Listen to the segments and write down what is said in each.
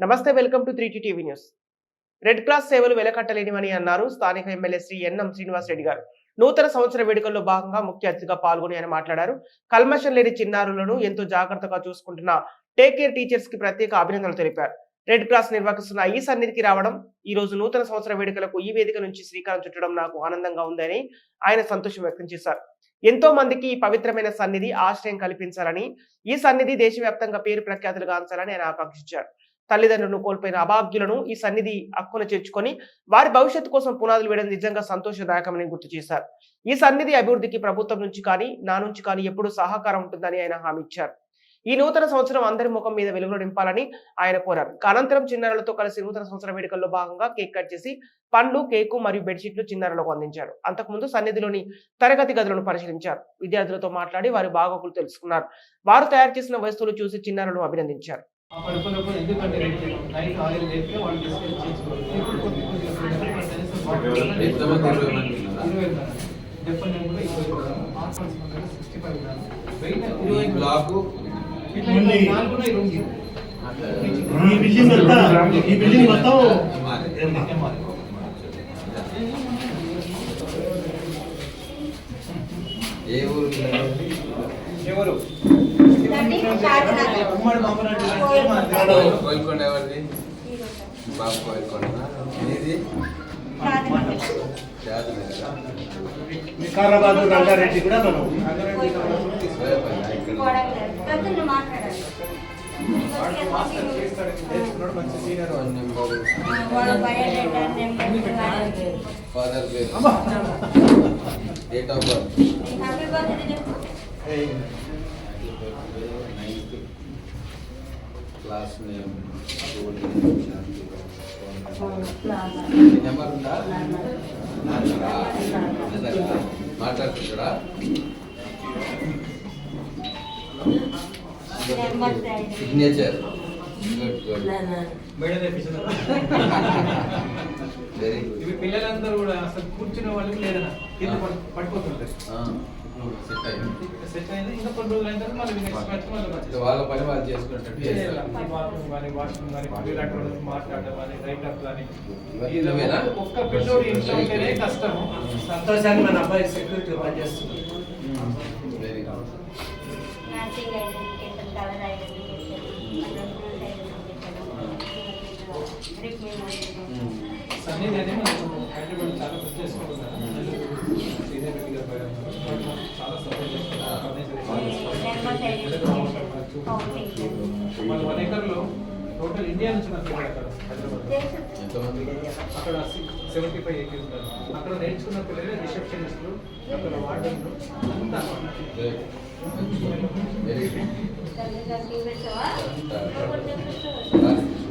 Namaste welcome to three TV news. Red cross సేవలు వెలకట్టలేనివని అన్నారు స్థానిక ఎమ్మెల్యే శ్రీ ఎన్ఎం శ్రీనివాస్ రెడ్డి గారు. నూతన సంవత్సర వేడుకల్లో భాగంగా ముఖ్య అతిథిగా పాల్గొని ఆయన మాట్లాడారు. కల్మషం లేని చిన్నారులను ఎంతో జాగ్రత్తగా చూసుకుంటున్న టేక్ కేర్ టీచర్స్కి ప్రత్యేక అభినందనలు తెలిపారు. రెడ్ క్రాస్ నిర్వహిస్తున్న ఈ సన్నిధికి రావడం ఈ రోజు నూతన సంవత్సర వేడుకలకు ఈ వేదిక నుంచి శ్రీకారం చుట్టడం నాకు ఆనందంగా ఉందని ఆయన సంతోషం వ్యక్తం చేశారు. ఎంతో మందికి ఈ పవిత్రమైన సన్నిధి ఆశ్రయం కల్పించాలని ఈ సన్నిధి దేశవ్యాప్తంగా పేరు ప్రఖ్యాతులు గాంచాలని ఆయన ఆకాంక్షించారు. తల్లిదండ్రులను కోల్పోయిన అభాగ్యులను ఈ సన్నిధి అక్కున చేర్చుకొని వారి భవిష్యత్తు కోసం పునాదులు వేయడం నిజంగా సంతోషదాయకమని గుర్తు చేశారు. ఈ సన్నిధి అభివృద్ధికి ప్రభుత్వం నుంచి కానీ నా నుంచి కానీ ఎప్పుడూ సహకారం ఉంటుందని ఆయన హామీ ఇచ్చారు. ఈ నూతన సంవత్సరం అందరి ముఖం మీద వెలుగులో నింపాలని ఆయన కోరారు. అనంతరం చిన్నారులతో కలిసి నూతన సంవత్సర వేడుకల్లో భాగంగా కేక్ కట్ చేసి పండ్లు కేకు మరియు బెడ్షీట్లు చిన్నారులకు అందించారు. అంతకుముందు సన్నిధిలోని తరగతి గదులను పరిశీలించారు. విద్యార్థులతో మాట్లాడి వారి బాగోగులు తెలుసుకున్నారు. వారు తయారు చేసిన వస్తువులు చూసి చిన్నారులను అభినందించారు. ఆ పడుకున్నప్పుడు ఎందుకంటే నైట్ ఆయిల్ లేకపోతే వాళ్ళు డిస్కస్ చేసుకోవాలి ఇప్పుడు కొద్ది కొద్దిగా కనీసం ఎంతమంది ఇరవై మంది ఉన్నారా? ఇరవై గ్రాములు. డెబ్బై నేను కూడా ఇరవై గ్రాములు. ఆల్ఫాన్స్ ఉంటాయి, 65 గ్రాములు. వెయిట్ ఈ ఇరవై గ్రాములు. బ్లాకు ఇట్లా ఓన్లీ నాలుగు ఉన్నాయి, రెండు ఇవి. ఈ బిల్డింగ్ అంతా ఈ బిల్డింగ్ మొత్తం మాది. ఎంఆర్. ఏ ఊరు కోయిల్కొండ ఎవరిది? బాబు కోయిల్కొండ మీది? జాతర వికారాబాద్ రంగారెడ్డి కూడా మనం. మాస్టర్ చేస్తాడు నేర్చుకున్నాడు మంచి సీనియర్ ఫాదర్ పేరు? Date of birth? Ninth class name number ఉందా నాన్నరా? మాట్లాడుతున్నాడా సిగ్నేచర్ ఇవి పిల్లలందరూ కూడా అసలు కూర్చునే వాళ్ళకి లేదన్న. కింద పడి- పడిపోతుంటారు. సెట్ అయింది. ఇంకా కొన్ని రోజులు అయిన తర్వాత మళ్ళీ నెక్స్ట్ మ్యాచ్ మళ్ళీ. వాళ్ళ పని వాళ్ళు చేసుకున్నట్టు చేస్తారు. బాత్రూమ్ కానీ వాష్రూమ్ కానీ కంప్యూటర్ మాట్లాడడం కానీ ఇవన్నీ నువ్వేనా? ఒక్క పిల్లోడు ఇంట్లో ఉంటేనే కష్టము. సంతోషాన్ని మన అబ్బాయి సెక్యూరిటీ వెరీ గుడ్ వన్ ఎకర్లో టోటల్ ఇండియా నుంచి నాకు అక్కడ అక్కడ సెవెంటీ ఫైవ్ ఎయిటీ ఉంటారు అక్కడ నేర్చుకున్న పిల్లలే రిసెప్షనిస్టులు అక్కడ వార్డెన్లు అంతా very good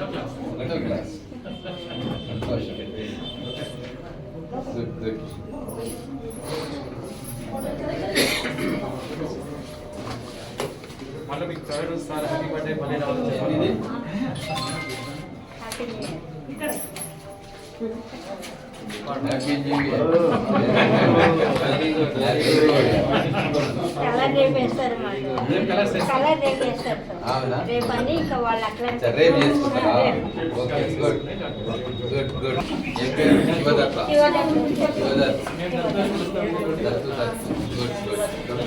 good very good next వచ్చి పట్టుకుంటారు ఏబిసిడి రెండో క్లాస్ సంతోషం గుడ్ గుడ్ మళ్ళీ మీకు థర్డ్ సార్ హ్యాపీ బర్త్డే మళ్ళీ రావాలి ఇది రేపు వేస్తారు కలర్ రేపు వేస్తారు? రేపు అని ఇంకా వాళ్ళు అట్లా సరే రేపు చేసుకుంటారా ఓకే గుడ్. Good good. ఏం పేరు? శివదత్త. శివదత్ దత్తు దత్తు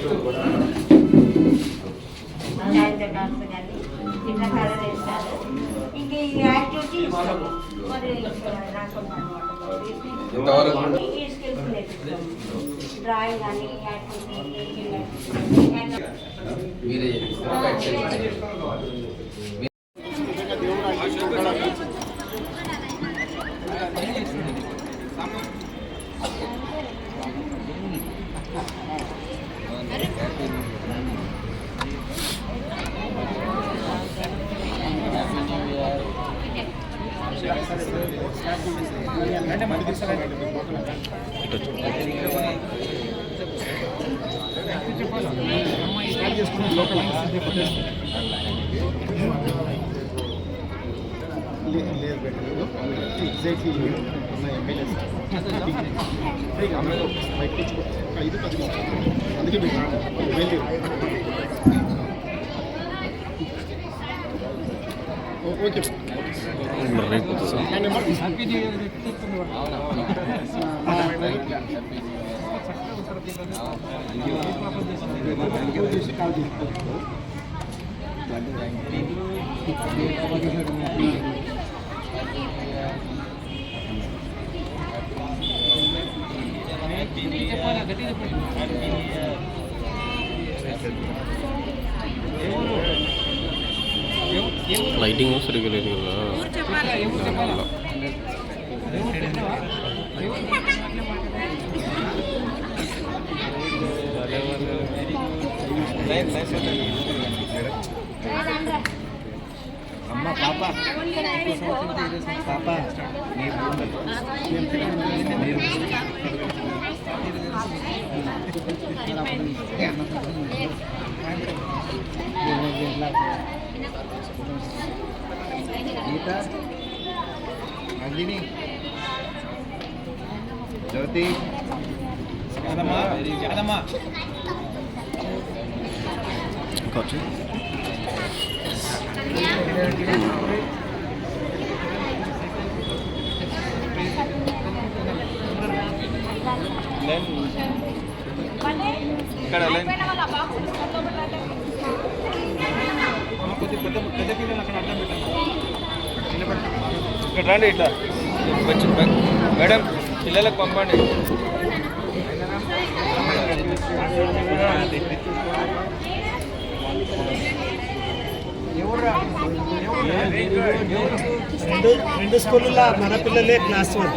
గుడ్ గుడ్ సాయంత్రం డాన్స్ కానీ ఇట్లా కలర్ వేస్తారు ఇంక ఈ యాక్టివిటీ ఇస్తారు మరి బయట చేపిస్తారా? ఎగ్జాక్ట్లీ ఉన్న ఎమ్మెల్యేస్ బయట తెచ్చుకో ఐదు పది అందుకే మీకు వెళ్ళి ఓకే. కాల్ లైటింగ్ సరిగ్గా లేదు కదా. నందిని జ్యోతి ఇక్కడ రండి ఇట్లా. బ్యాక్. మేడం పిల్లలకు పంపండి. రెండు రెండు స్కూళ్ళ మన పిల్లలే క్లాస్ వన్.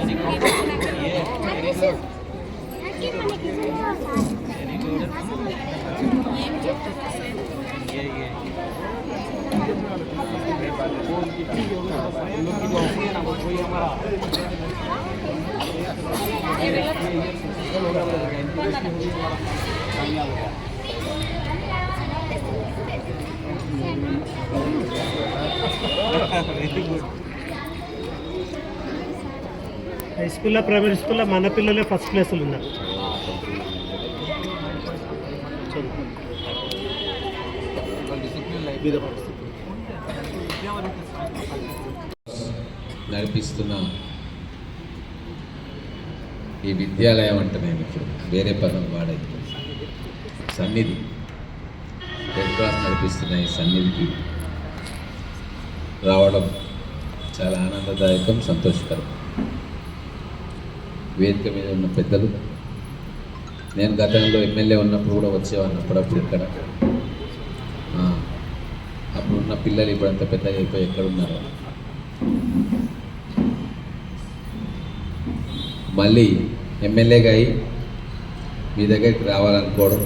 హై స్కూల్లో ప్రైమరీ స్కూల్లో మన పిల్లలే ఫస్ట్ క్లాసులు ఉన్నారు. నడిపిస్తున్న ఈ విద్యాలయం అంటే నేను ఇప్పుడు వేరే పదం వాడైతే సన్నిధి. రెడ్ క్రాస్ నడిపిస్తున్న ఈ సన్నిధికి రావడం చాలా ఆనందదాయకం సంతోషకరం. వేదిక మీద ఉన్న పెద్దలు నేను గతంలో ఎమ్మెల్యే ఉన్నప్పుడు కూడా వచ్చేవాడిని అప్పుడప్పుడు ఇక్కడ. ఉన్న పిల్లలు ఇప్పుడు అంత పెద్దగా అయిపోయి ఎక్కడున్నారు మళ్ళీ ఎమ్మెల్యేగా అయి మీ దగ్గరికి రావాలనుకోవడం.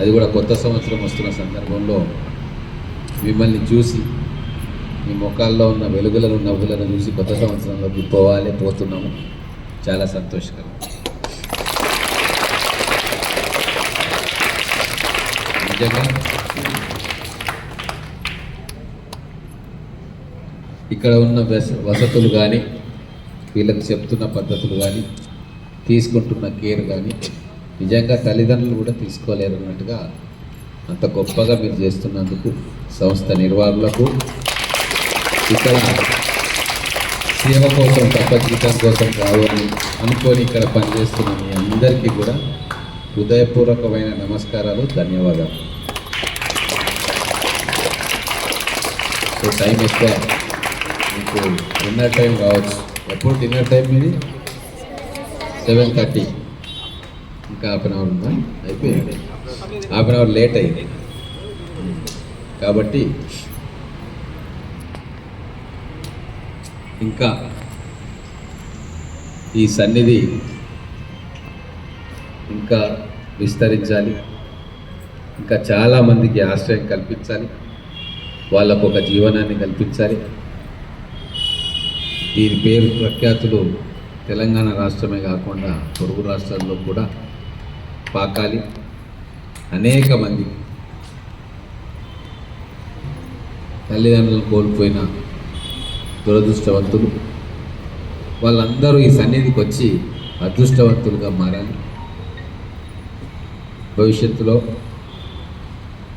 అది కూడా కొత్త సంవత్సరం వస్తున్న సందర్భంలో మిమ్మల్ని చూసి మీ ముఖాల్లో ఉన్న వెలుగులను నవ్వులను చూసి కొత్త సంవత్సరంలోకి పోవాలి పోతున్నాము. చాలా సంతోషకరం. నిజంగా ఇక్కడ ఉన్న వస- వసతులు కానీ వీళ్ళకి చెప్తున్న పద్ధతులు కానీ తీసుకుంటున్న కేర్ కానీ నిజంగా తల్లిదండ్రులు కూడా తీసుకోలేరు అన్నట్టుగా అంత గొప్పగా మీరు చేస్తున్నందుకు సంస్థ నిర్వాహకులకు ఇక్కడ సేవ కోసం తప్ప జీతం కోసం రావాలి అనుకొని ఇక్కడ పనిచేస్తున్న మీ అందరికీ కూడా హృదయపూర్వకమైన నమస్కారాలు ధన్యవాదాలు. సో టైం ఎక్కువ మీకు డిన్నర్ టైం కావచ్చు. ఎప్పుడు డిన్నర్ టైం మీది? సెవెన్ థర్టీ ఇంకా హాఫ్ అన్ అవర్ ఉందా? అయిపోయింది. హాఫ్ అన్ అవర్ లేట్ అయింది. కాబట్టి ఇంకా ఈ సన్నిధి ఇంకా విస్తరించాలి. ఇంకా చాలామందికి ఆశ్రయం కల్పించాలి. వాళ్ళకు ఒక జీవనాన్ని కల్పించాలి. వీరి పేరు ప్రఖ్యాతులు తెలంగాణ రాష్ట్రమే కాకుండా పొరుగు రాష్ట్రాల్లో కూడా పాకాలి. అనేక మంది తల్లిదండ్రులను కోల్పోయిన దురదృష్టవంతులు. వాళ్ళందరూ ఈ సన్నిధికి వచ్చి అదృష్టవంతులుగా మారాలి. భవిష్యత్తులో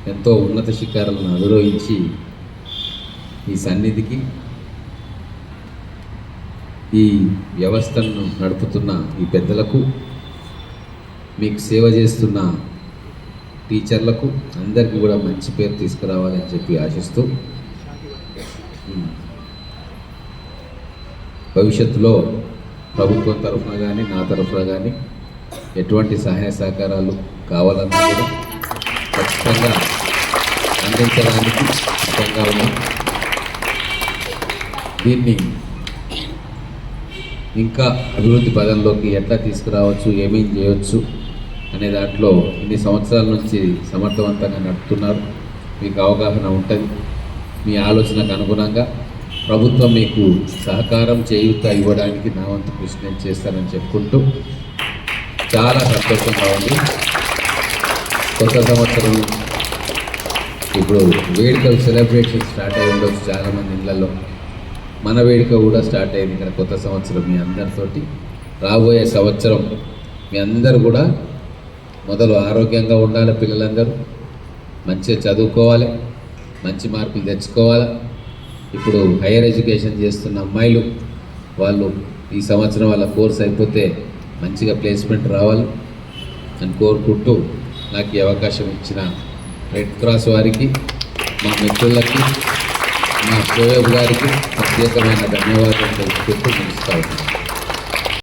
ఎంతో ఉన్నత శిఖరాలను అధిరోహించి ఈ సన్నిధికి ఈ వ్యవస్థను నడుపుతున్న ఈ పెద్దలకు మీకు సేవ చేస్తున్న టీచర్లకు అందరికీ కూడా మంచి పేరు తీసుకురావాలని చెప్పి ఆశిస్తూ భవిష్యత్తులో ప్రభుత్వం తరఫున కానీ నా తరఫున కానీ ఎటువంటి సహాయ సహకారాలు కావాలన్నా కూడా ఖచ్చితంగా అందించడానికి సిద్ధంగా ఉన్నాం. దీన్ని ఇంకా అభివృద్ధి పదంలోకి ఎట్లా తీసుకురావచ్చు ఏమేం చేయవచ్చు అనే దాంట్లో ఇన్ని సంవత్సరాల నుంచి సమర్థవంతంగా నడుపుతున్నారు. మీకు అవగాహన ఉంటుంది. మీ ఆలోచనకు అనుగుణంగా ప్రభుత్వం మీకు సహకారం చేయూత ఇవ్వడానికి నా వంతు కృషి నేను చేస్తానని చెప్పుకుంటూ చాలా సంతోషంగా ఉంది. కొత్త సంవత్సరం ఇప్పుడు వేడుకలు సెలబ్రేషన్ స్టార్ట్ అయ్యి ఉండొచ్చు చాలామంది ఇళ్ళలో. మన వేడుక కూడా స్టార్ట్ అయింది ఇక్కడ కొత్త సంవత్సరం మీ అందరితోటి. రాబోయే సంవత్సరం మీ అందరు కూడా మొదలు ఆరోగ్యంగా ఉండాలి పిల్లలందరూ. మంచిగా చదువుకోవాలి మంచి మార్కులు తెచ్చుకోవాలి. ఇప్పుడు హైయర్ ఎడ్యుకేషన్ చేస్తున్న అమ్మాయిలు వాళ్ళు ఈ సంవత్సరం వాళ్ళ కోర్స్ అయిపోతే మంచిగా ప్లేస్మెంట్ రావాలి అని కోరుకుంటూ నాకు ఈ అవకాశం ఇచ్చిన రెడ్ క్రాస్ వారికి మా మిత్రులకి మా షోయబ్ గారికి ప్రత్యేకమైన ధన్యవాదాలు తెలుసుకుంటూ ముగిస్తా ఉన్నాను.